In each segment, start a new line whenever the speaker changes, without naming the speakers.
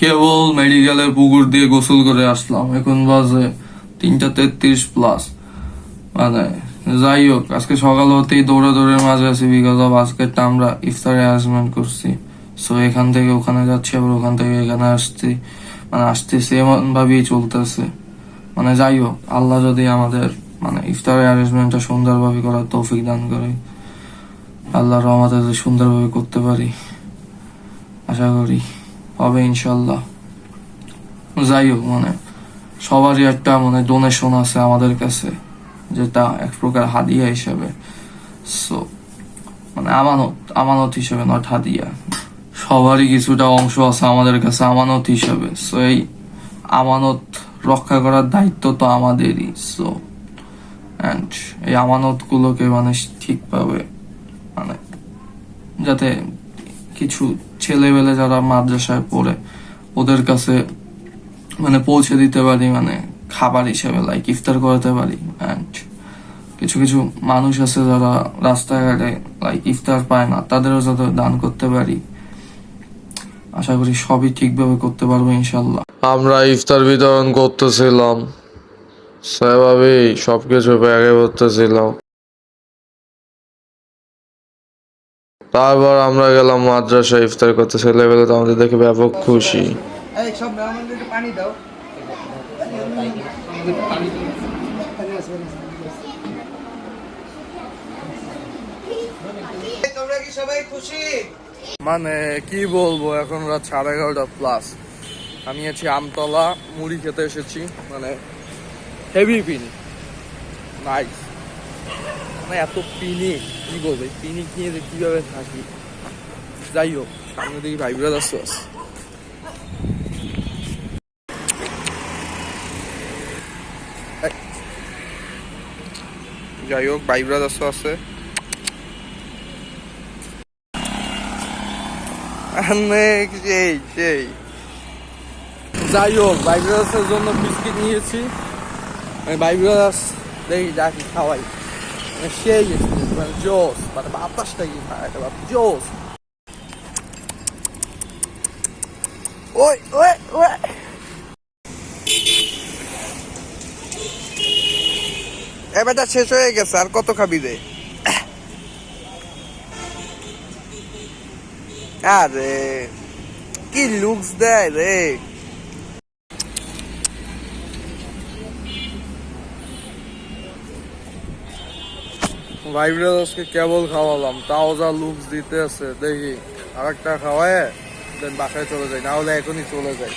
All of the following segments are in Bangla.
কেবল মেডিকেলের পুকুর দিয়ে গোসল করে আসলাম। এখন বাজে তিনটা তেত্রিশ প্লাস মানে যাই হোক, আজকে সকাল হতেই দৌড়ে দৌড়ে মাঝে আছি বিকজ অফ আজকেরটা আমরা ইফতারে অ্যারেঞ্জমেন্ট করছি। সো এখান থেকে ওখানে যাচ্ছি, আবার ওখান থেকে এখানে আসছি। মানে আসতেছি এমন ভাবেই চলতেছে। মানে যাই হোক, আল্লাহ যদি আমাদের মানে ইফতারের অ্যারেঞ্জমেন্টটা সুন্দরভাবে করার তৌফিক দান করে। আল্লাহর যদি সুন্দরভাবে করতে পারি। আশা করি। হবে ইনশাল্লাহ যাই হোক মানে সবারই একটা মানে ডোনেশন আছে আমাদের কাছে, যেটা এক প্রকার হাদিয়া হিসেবে। সো মানে আমানত আমানত হিসেবে নট হাদিয়া। সবারই কিছুটা অংশ আছে আমাদের কাছে আমানত হিসেবে। সো এই আমানত রক্ষা করার দায়িত্ব তো আমাদেরই। সো অ্যান্ড এই আমানত গুলোকে মানে ঠিকভাবে মানে যাতে কিছু ছেলেবেলে যারা মাদ্রাসায় পড়ে, ওদের কাছে মানে পৌঁছে দিতে পারি মানে খাবার হিসেবে লাইক ইফতার করাতে পারি অ্যান্ড কিছু কিছু মানুষ আছে যারা রাস্তাঘাটে লাইক ইফতার পায় না, তাদেরও যাতে দান করতে পারি। আশা করি সবই ঠিকভাবে করতে পারব ইনশাল্লাহ
আমরা ইফতার বিতরণ করতেছিলাম, সেভাবেই সব সবকিছু ব্যাগে ভরতেছিলাম। তারপর আমরা গেলাম মাদ্রাসা ইফতার করতে ছেলেবেলা তো আমাদের দেখে ব্যাপক খুশি।
এই সব মেহমানদের একটু পানি দাও। এই, তোমরা কি সবাই খুশি?
মানে কি বলব এখন রাত সাড়ে এগারোটা প্লাস আমি আছি আমতলা মুড়ি খেতে এসেছি মানে হেভি পিনি নাইস মানে এত পিনি কি বলব, এই পিনি নিয়ে যে কীভাবে থাকি? যাই হোক, সামনে দিকে ভাই ব্রাদার্স আছে। এই। যাই হোক, ভাই ব্রাদার্স আছে। অনেক সেই সেই। যাই হোক বাইব্রাদাসের জন্য বিস্কিট নিয়েছি। আমি বাইব্রাদাস দেখি ডাকি খাওয়াই। সেই experience, মানে জোস মানে কি খায় এটা জোস ওই এবারটা শেষ হয়ে গেছে আর কত খাবি রে আরে কি লুকস দেয় রে ভাই ব্রাদার্সকে কেবল খাওয়ালাম, তাও যা লুকস দিতে আছে, দেখি। আর একটা খাওয়ায় দেন বাসায় চলে যাই না হলে এখনই চলে যাই।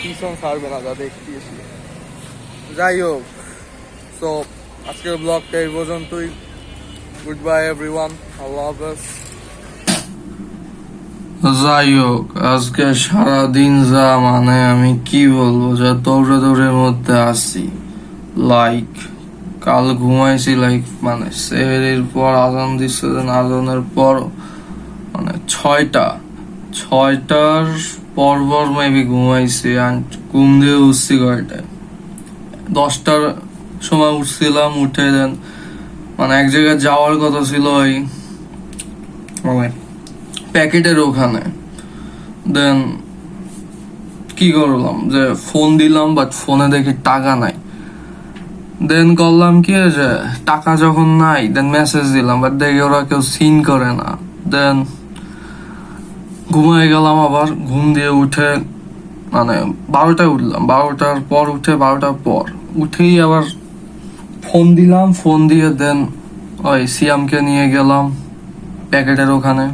টিউশন ছাড়বে না, যা দেখতেছি। যাই হোক সো আজকের ব্লগটা এই পর্যন্তই। গুড বাই এভরিওয়ান আল্লাহ হাফেজ। যাই হোক, আজকে সারাদিন যা মানে আমি কি বলব, যা দৌড়ে দৌড়ের মধ্যে আছি। লাইক কাল ঘুমাইছি লাইক মানে সেহেরির পর আজান দিচ্ছে আজানের পর মানে ছয়টা, ছয়টার পর পর মেবি ঘুমাইছি অ্যান্ড ঘুম দিয়ে উঠছি কয়টায়? দশটার সময় উঠছিলাম, উঠে দেন মানে এক জায়গায় যাওয়ার কথা ছিল ওই মানে প্যাকেটের ওখানে। দেন কি করলাম? যে ফোন দিলাম বাট ফোনে দেখি টাকা নাই। দেন করলাম কি যে, টাকা যখন নাই দেন মেসেজ দিলাম বাট দেখি ওরা কেউ সিন করে না। দেন ঘুমাই গেলাম আবার, ঘুম দিয়ে উঠে মানে বারোটায় উঠলাম। বারোটার পর উঠে, বারোটার পর উঠেই আবার ফোন দিলাম ফোন দিয়ে দেন ওই সিয়ামকে নিয়ে গেলাম প্যাকেটের ওখানে।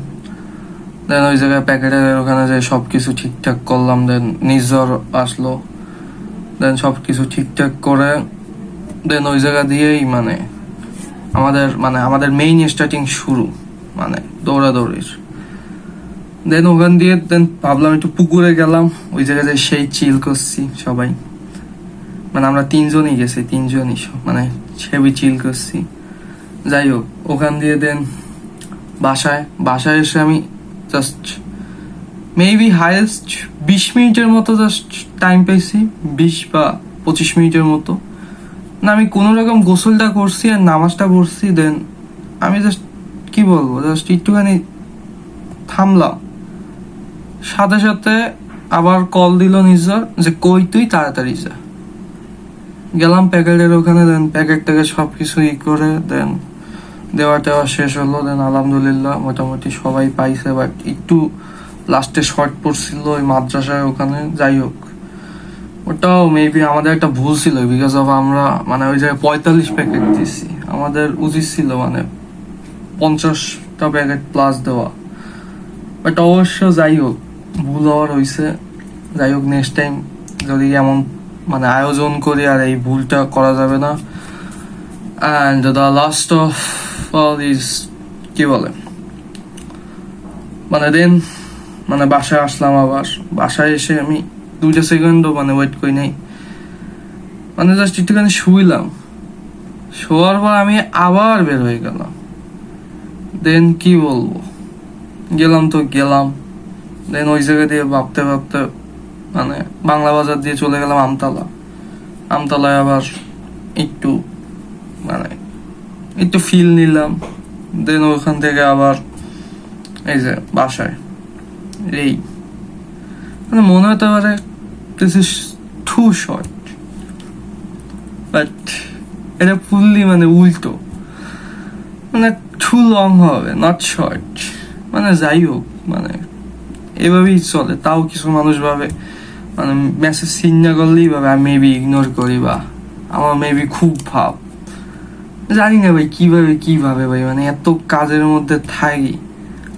দেন ওই জায়গায় প্যাকেটের ওখানে যে সব কিছু ঠিকঠাক করলাম দেন নিজর আসলো। দেন সব কিছু ঠিকঠাক করে দেন ওই জায়গা দিয়েই মানে আমাদের মানে আমাদের মেইন স্টার্টিং শুরু মানে দৌড়াদৌড়ির। দেন ওখান দিয়ে দেন ভাবলাম একটু পুকুরে গেলাম, ওই জায়গায় সেই চিল করছি সবাই। মানে আমরা তিনজনই গেছি, তিনজনই মানে সেবি চিল করছি। যাই হোক, ওখান দিয়ে দেন বাসায় বাসায় এসে আমি জাস্ট মেবি হাইয়েস্ট বিশ মিনিটের মতো জাস্ট টাইম পেয়েছি, বিশ বা পঁচিশ মিনিটের মতো। না, আমি কোনো রকম গোসলটা করছি আর নামাজটা পড়ছি দেন আমি জাস্ট কি বলব জাস্ট একটুখানি থামলাম। সাথে সাথে আবার কল দিল নিজর যে, কই তুই? তাড়াতাড়ি যা। গেলাম প্যাকেটের ওখানে দেন প্যাকেট থেকে সবকিছু ই করে দেন দেওয়া টেওয়া শেষ হলো দেন আলহামদুলিল্লাহ মোটামুটি সবাই পাইছে বাট একটু লাস্টে শর্ট পড়ছিল ওই মাদ্রাসায় ওখানে। যাই হোক ওটাও মেবি আমাদের একটা ভুল ছিল বিকজ অফ আমরা মানে ওই জায়গায় পঁয়তাল্লিশ প্যাকেট দিছি। আমাদের উচিত ছিল মানে পঞ্চাশটা প্যাকেট প্লাস দেওয়া। বাট অবশ্য যাই হোক, ভুল হওয়ার হয়েছে যাই হোক নেক্সট টাইম যদি এমন মানে আয়োজন করি আর এই ভুলটা করা যাবে না। And the last of all is কি বলে? মানে দেন মানে বাসায় আসলাম আবার। বাসায় এসে আমি দুইটা সেকেন্ডও মানে ওয়েট করি নাই। মানে জাস্ট একটুখানি শুইলাম। শোয়ার পর আমি আবার বের হয়ে গেলাম। দেন কি বলব? গেলাম তো গেলাম। দেন ওই জায়গা দিয়ে ভাবতে ভাবতে মানে বাংলা বাজার দিয়ে চলে গেলাম আমতলা। আমতলায় আবার একটু মানে একটু ফিল নিলাম। দেন ওখান থেকে আবার এই যে বাসায়। এই মানে মনে হতে পারে this is too short but এটা ফুললি মানে উল্টো। মানে টু লং হবে নট শর্ট মানে যাই হোক মানে এভাবেই চলে। তাও কিছু মানুষ ভাবে মানে মেসেজ সিন না করলেই ভাবে, আমি মেবি ইগনোর করি বা আমার মেবি খুব ভাব। জানি না ভাই, কীভাবে কীভাবে ভাই মানে এত কাজের মধ্যে থাকি।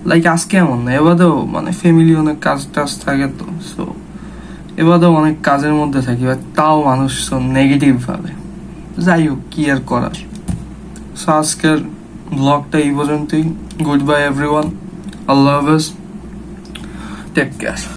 লাইক আজকে এমন না, এবারেও মানে ফ্যামিলি অনেক কাজ টাজ থাকে তো সো এবারেও অনেক কাজের মধ্যে থাকি বা তাও মানুষ নেগেটিভ ভাবে। যাই হোক, কি আর করার। সো আজকের ব্লগটা এই পর্যন্তই। গুড বাই এভরিওয়ান আল্লাহ হাফেজ টেক কেয়ার